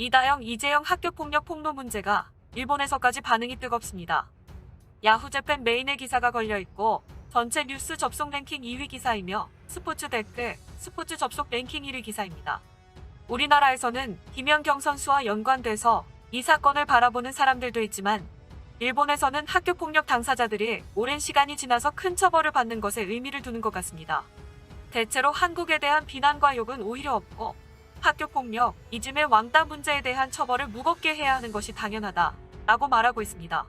이다영, 이재영 학교 폭력 폭로 문제가 일본에서까지 반응이 뜨겁습니다. 야후 재팬 메인의 기사가 걸려 있고 전체 뉴스 접속 랭킹 2위 기사이며 스포츠 댓글, 스포츠 접속 랭킹 1위 기사입니다. 우리나라에서는 김연경 선수와 연관돼서 이 사건을 바라보는 사람들도 있지만 일본에서는 학교 폭력 당사자들이 오랜 시간이 지나서 큰 처벌을 받는 것에 의미를 두는 것 같습니다. 대체로 한국에 대한 비난과 욕은 오히려 없고 학교 폭력, 이즘의 왕따 문제에 대한 처벌을 무겁게 해야 하는 것이 당연하다 라고 말하고 있습니다.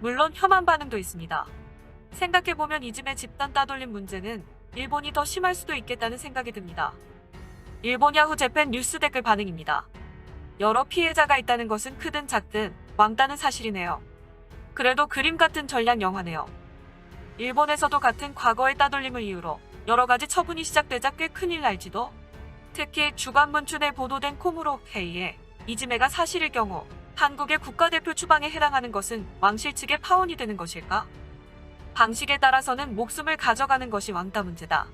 물론 혐한 반응도 있습니다. 생각해보면 이즘의 집단 따돌림 문제는 일본이 더 심할 수도 있겠다는 생각이 듭니다. 일본 야후 재팬 뉴스 댓글 반응입니다. 여러 피해자가 있다는 것은 크든 작든 왕따는 사실이네요. 그래도 그림 같은 전략 영화네요. 일본에서도 같은 과거의 따돌림을 이유로 여러 가지 처분이 시작되자 꽤 큰일 날지도 특히 주간문춘에 보도된 코무로 회의에 이즈메가 사실일 경우 한국의 국가대표 추방에 해당하는 것은 왕실 측의 파혼이 되는 것일까? 방식에 따라서는 목숨을 가져가는 것이 왕따 문제다.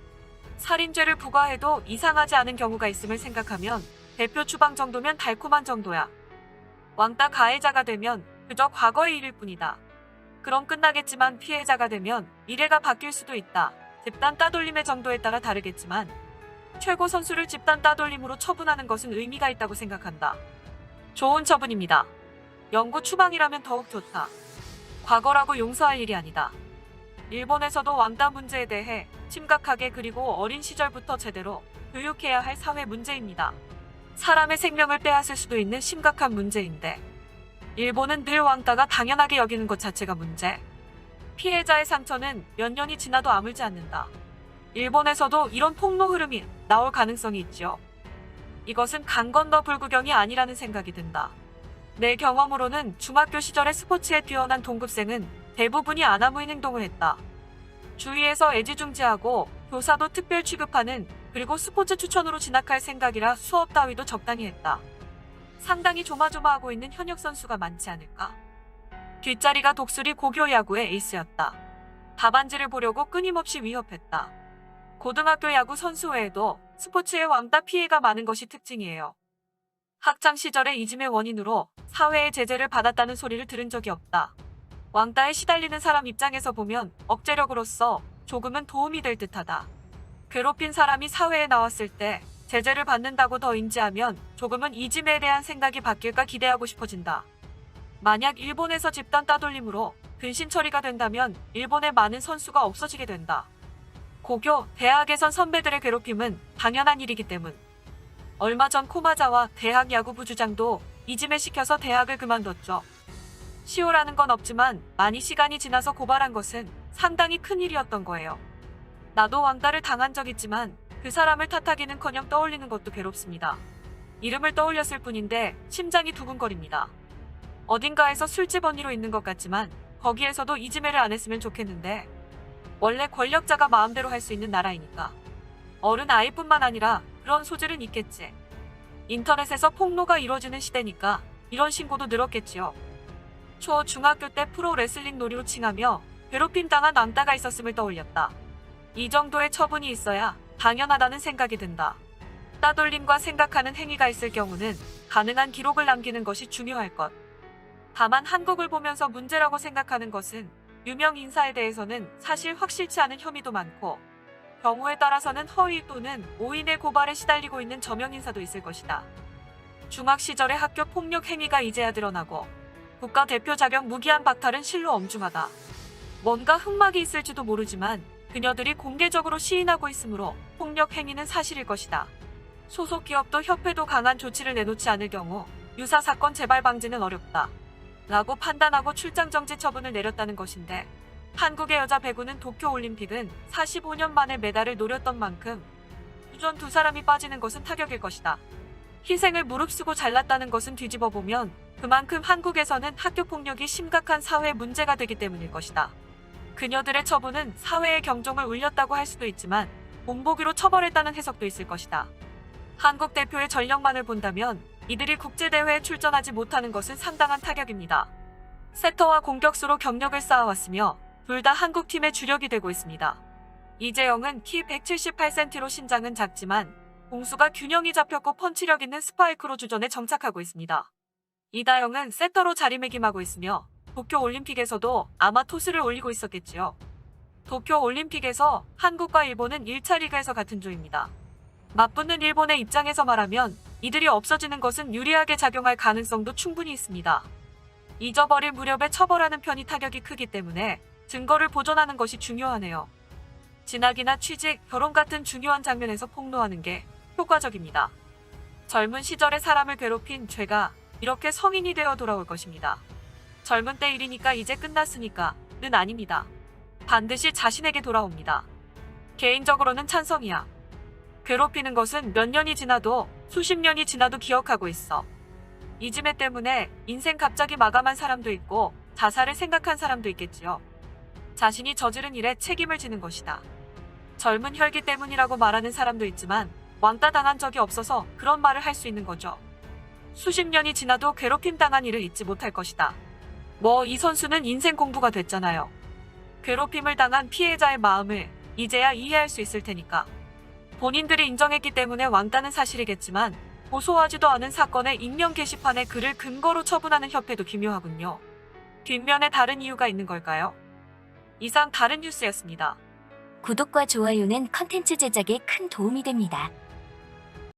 살인죄를 부과해도 이상하지 않은 경우가 있음을 생각하면 대표 추방 정도면 달콤한 정도야. 왕따 가해자가 되면 그저 과거의 일일 뿐이다. 그럼 끝나겠지만 피해자가 되면 미래가 바뀔 수도 있다. 집단 따돌림의 정도에 따라 다르겠지만 최고 선수를 집단 따돌림으로 처분하는 것은 의미가 있다고 생각한다. 좋은 처분입니다. 영구 추방이라면 더욱 좋다. 과거라고 용서할 일이 아니다. 일본에서도 왕따 문제에 대해 심각하게 그리고 어린 시절부터 제대로 교육해야 할 사회 문제입니다. 사람의 생명을 빼앗을 수도 있는 심각한 문제인데 일본은 늘 왕따가 당연하게 여기는 것 자체가 문제. 피해자의 상처는 몇 년이 지나도 아물지 않는다. 일본에서도 이런 폭로 흐름이 나올 가능성이 있죠. 이것은 강 건너 불구경이 아니라는 생각이 든다. 내 경험으로는 중학교 시절에 스포츠에 뛰어난 동급생은 대부분이 아나무인 행동을 했다. 주위에서 애지중지하고 교사도 특별 취급하는 그리고 스포츠 추천으로 진학할 생각이라 수업 따위도 적당히 했다. 상당히 조마조마하고 있는 현역 선수가 많지 않을까? 뒷자리가 독수리 고교 야구의 에이스였다. 답안지를 보려고 끊임없이 위협했다. 고등학교 야구 선수 외에도 스포츠의 왕따 피해가 많은 것이 특징이에요. 학창 시절의 이즘의 원인으로 사회의 제재를 받았다는 소리를 들은 적이 없다. 왕따에 시달리는 사람 입장에서 보면 억제력으로서 조금은 도움이 될 듯하다. 괴롭힌 사람이 사회에 나왔을 때 제재를 받는다고 더 인지하면 조금은 이즘에 대한 생각이 바뀔까 기대하고 싶어진다. 만약 일본에서 집단 따돌림으로 근신 처리가 된다면 일본의 많은 선수가 없어지게 된다. 고교, 대학에선 선배들의 괴롭힘은 당연한 일이기 때문. 얼마 전 코마자와 대학 야구부 주장도 이즘에 시켜서 대학을 그만뒀죠. 시효라는 건 없지만 많이 시간이 지나서 고발한 것은 상당히 큰 일이었던 거예요. 나도 왕따를 당한 적 있지만 그 사람을 탓하기는 커녕 떠올리는 것도 괴롭습니다. 이름을 떠올렸을 뿐인데 심장이 두근거립니다. 어딘가에서 술집 언니로 있는 것 같지만 거기에서도 이지매를 안 했으면 좋겠는데 원래 권력자가 마음대로 할 수 있는 나라이니까 어른 아이뿐만 아니라 그런 소질은 있겠지. 인터넷에서 폭로가 이루어지는 시대니까 이런 신고도 늘었겠지요. 초 중학교 때 프로 레슬링 놀이로 칭하며 괴롭힘 당한 왕따가 있었음을 떠올렸다. 이 정도의 처분이 있어야 당연하다는 생각이 든다. 따돌림과 생각하는 행위가 있을 경우는 가능한 기록을 남기는 것이 중요할 것. 다만 한국을 보면서 문제라고 생각하는 것은 유명 인사에 대해서는 사실 확실치 않은 혐의도 많고 경우에 따라서는 허위 또는 오인의 고발에 시달리고 있는 저명 인사도 있을 것이다. 중학 시절의 학교 폭력 행위가 이제야 드러나고 국가대표 자격 무기한 박탈은 실로 엄중하다. 뭔가 흑막이 있을지도 모르지만 그녀들이 공개적으로 시인하고 있으므로 폭력 행위는 사실일 것이다. 소속 기업도 협회도 강한 조치를 내놓지 않을 경우 유사 사건 재발 방지는 어렵다. 라고 판단하고 출장 정지 처분을 내렸다는 것인데 한국의 여자 배구는 도쿄올림픽은 45년 만에 메달을 노렸던 만큼 우전 두 사람이 빠지는 것은 타격일 것이다. 희생을 무릅쓰고 잘났다는 것은 뒤집어 보면 그만큼 한국에서는 학교 폭력이 심각한 사회 문제가 되기 때문일 것이다. 그녀들의 처분은 사회의 경종을 울렸다고 할 수도 있지만 본보기로 처벌했다는 해석도 있을 것이다. 한국 대표의 전력만을 본다면 이들이 국제대회에 출전하지 못하는 것은 상당한 타격입니다. 세터와 공격수로 경력을 쌓아왔으며 둘 다 한국팀의 주력이 되고 있습니다. 이재영은 키 178cm로 신장은 작지만 공수가 균형이 잡혔고 펀치력 있는 스파이크로 주전에 정착하고 있습니다. 이다영은 세터로 자리매김하고 있으며 도쿄 올림픽에서도 아마 토스를 올리고 있었겠지요. 도쿄 올림픽에서 한국과 일본은 1차 리그에서 같은 조입니다. 맞붙는 일본의 입장에서 말하면 이들이 없어지는 것은 유리하게 작용할 가능성도 충분히 있습니다. 잊어버릴 무렵에 처벌하는 편이 타격이 크기 때문에 증거를 보존하는 것이 중요하네요. 진학이나 취직, 결혼 같은 중요한 장면에서 폭로하는 게 효과적입니다. 젊은 시절에 사람을 괴롭힌 죄가 이렇게 성인이 되어 돌아올 것입니다. 젊은 때 일이니까 이제 끝났으니까는 아닙니다. 반드시 자신에게 돌아옵니다. 개인적으로는 찬성이야. 괴롭히는 것은 몇 년이 지나도 수십 년이 지나도 기억하고 있어. 이즘에 때문에 인생 갑자기 마감한 사람도 있고 자살을 생각한 사람도 있겠지요. 자신이 저지른 일에 책임을 지는 것이다. 젊은 혈기 때문이라고 말하는 사람도 있지만 왕따 당한 적이 없어서 그런 말을 할 수 있는 거죠. 수십 년이 지나도 괴롭힘 당한 일을 잊지 못할 것이다. 뭐 이 선수는 인생 공부가 됐잖아요. 괴롭힘을 당한 피해자의 마음을 이제야 이해할 수 있을 테니까. 본인들이 인정했기 때문에 왕따는 사실이겠지만 고소하지도 않은 사건의 익명 게시판에 글을 근거로 처분하는 협회도 기묘하군요. 뒷면에 다른 이유가 있는 걸까요? 이상 다른 뉴스였습니다. 구독과 좋아요는 컨텐츠 제작에 큰 도움이 됩니다.